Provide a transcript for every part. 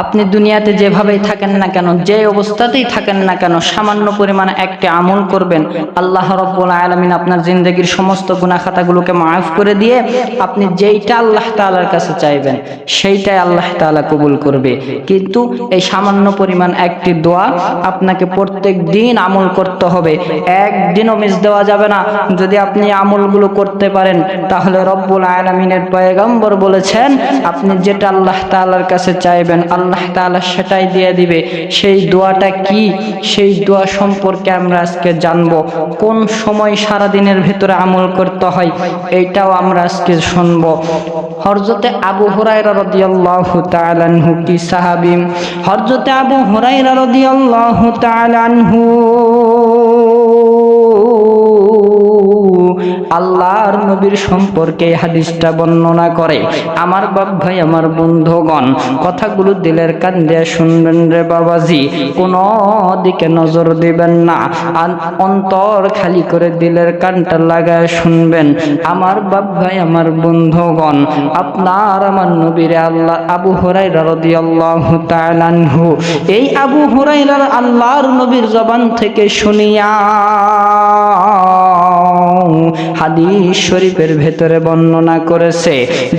আপনি দুনিয়াতে যেভাবেই থাকেন না কেন, যে অবস্থাতেই থাকেন না কেন, সামান্য পরিমাণে একটি আমল করবেন। আল্লাহ রব্বুল আলমিন আপনার জিন্দগির সমস্ত গুণাখাতাগুলোকে মাফ করে দিয়ে আপনি যেইটা আল্লাহ তালার কাছে চাইবেন, সেইটাই আল্লাহ তালা কবুল করবে। কিন্তু এই সামান্য পরিমাণ একটি দোয়া আপনাকে প্রত্যেক দিন আমল করতে হবে। একদিনও মিস দেওয়া যাবে না। যদি আপনি আমলগুলো করতে পারেন, তাহলে রব্বুল আলমিনের পয়গম্বর বলেছেন, আপনি যেটা আল্লাহ তালার কাছে চাইবেন আল্লাহ তালা সেটাই দিয়ে দিবে। সেই দোয়াটা কি? সেই দোয়া সম্পর্কে আমরা আজকে জানব। কোন সময় সারা দিনের ভেতরে আমল করতে হয়, এইটাও আমরা আজকে শুনব। হরজতে আবু হুরায়রা রাদিয়াল্লাহু তাআলা আনহু কি সাহাবী? হরজতে আবু হুরায়রা রাদিয়াল্লাহু তাআলা আল্লাহর নবীর সম্পর্কে হাদিসটা বর্ণনা করে। আমার বাপ ভাই, আমার বন্ধুগণ, কথাগুলো দিলের কান দিয়ে শুনবেন রে বাবাজি। কোন দিকে নজর দিবেন না। অন্তর খালি করে দিলের কানটা লাগায় শুনবেন। আমার বাপ ভাই, আমার বন্ধুগণ, আপনার আমার নবীরে আল্লাহ আবু হরাই তাআলা আনহু। এই আবু হুরাইরা আল্লাহর নবীর জবান থেকে শুনিয়া হাদিস শরীফের ভেতরে বর্ণনা করেছে,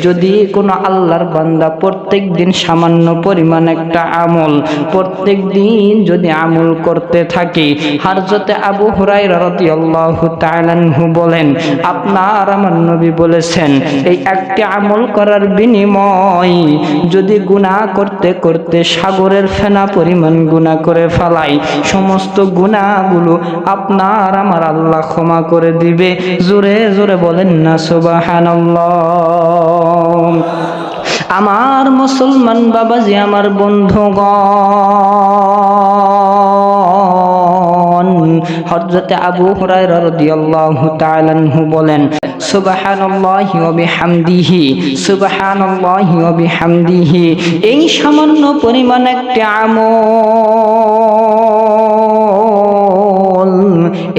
যদি কোনো আল্লাহর বান্দা প্রত্যেক দিন সামান্য পরিমাণ একটা আমল প্রত্যেক দিন যদি আমল করতে থাকে হারজতে আবু হুরাই তাআলা আনহু বলেন, আপনার আমার নবী বলেছেন, এই একটি আমল করার বিনিময় যদি গুনাহ করতে করতে সাগরের ফেনা পরিমাণ গুনাহ করে ফেলাই সমস্ত গুনাহগুলো আপনার আমার আল্লাহ ক্ষমা করে দিবে। জোরে জোরে বলেন না, সুবহানাল্লাহ। আমার মুসলমান বাবাজি, আমার বন্ধুগণ, হযরতে আবু হুরায়রা রাদিয়াল্লাহু তাআলা আনহু বলেন, সুবহানাল্লাহি ওয়া এই সামান্য পরিমাণ একটি আমল।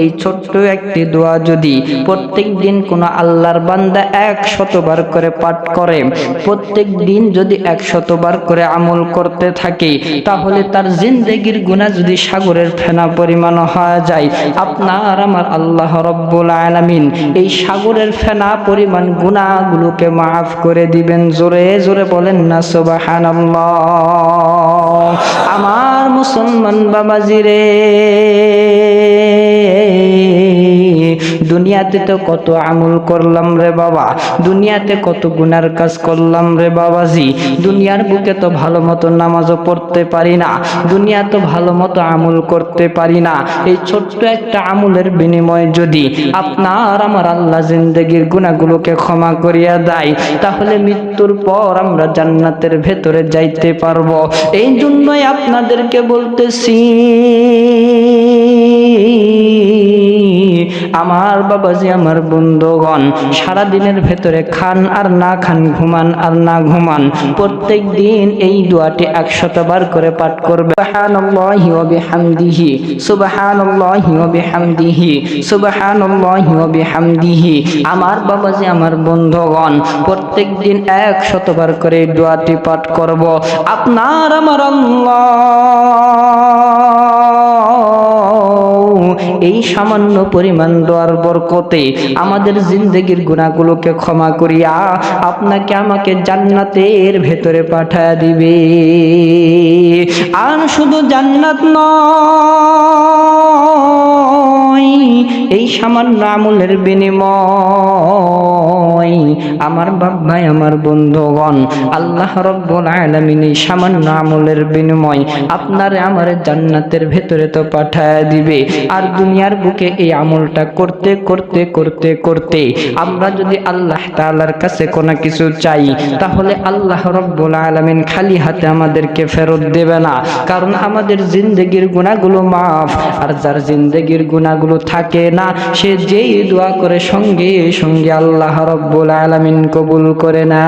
এই ছোট্ট একটি দোয়া যদি প্রত্যেক দিন কোনো আল্লাহর বান্দা এক শতবার করে পাঠ করে প্রত্যেক দিন যদি এক শতবার করে আমল করতে থাকে, তাহলে তার জিন্দেগির গুণা যদি সাগরের ফেনা পরিমাণ হয়ে যায়। আপনার আমার আল্লাহ রব্বুল আলামিন এই সাগরের ফেনা পরিমাণ গুণাগুলোকে মাফ করে দিবেন। জোরে জোরে বলেন না, সুবহানাল্লাহ। আমার মুসলমান বাবাজি রে দুনিয়াতে তো কত আমল করলাম রে বাবা, দুনিয়াতে কত গুনার কাজ করলাম রে বাবাজি, দুনিয়ার বুকে তো ভালো মতো নামাজও পড়তে পারি না, দুনিয়া তো ভালো মতো আমল করতে পারি না, এই ছোট্ট একটা আমলের বিনিময়ে যদি আপনার আমার আল্লাহ জিন্দগির গুণাগুলোকে ক্ষমা করিয়া দেয়, তাহলে মৃত্যুর পর আমরা জান্নাতের ভেতরে যাইতে পারব। এই জন্যই আপনাদেরকে বলতেছি, আমার বাবাজি আমার বন্ধুগণ। সারা দিনের ভেতরে খান আর না খান, ঘুমান আর না ঘুমান। প্রত্যেক দিন এই দোয়াটি একশত বার করে পাঠ করবে। সুবহানাল্লাহি ওয়া বিহামদিহি, সুবহানাল্লাহি ওয়া বিহামদিহি, সুবহানাল্লাহি ওয়া বিহামদিহি। আমার বাবাজি আমার বন্ধুগণ, প্রত্যেক দিন একশত বার করে দোয়াটি পাঠ করব। আপনার আমার আল্লাহ। এই সামান্য পরিমাণ দোয়ার বরকতে আমাদের জিন্দগির গুণাগুলোকে ক্ষমা করিয়া আপনাকে আমাকে জান্নাতের ভেতরে পাঠায় দিবে। আর শুধু জান্নাত নয় এই সামান্য আমলের বিনিময়। আমার বাপ ভাই আমার বন্ধুগণ, আল্লাহ রব্বুল আলামিন এই সামান্য আমলের বিনিময় আমার জান্নাতের ভেতরে তো পাঠায় দিবে। আর দুনিয়ার বুকে এই আমলটা করতে করতে করতে করতে আমরা যদি আল্লাহ তাআলার কাছে কোনো কিছু চাই, তাহলে আল্লাহ রব্বুল আলামিন খালি হাতে আমাদেরকে ফেরত দেবে না। কারণ আমাদের জিন্দগির গুণাগুলো মাফ। আর যার জিন্দগির গুণাগুলো থাকে না। সে যেই দোয়া করে সঙ্গে সঙ্গে আল্লাহ রব্বুল আলমিন কবুল করে না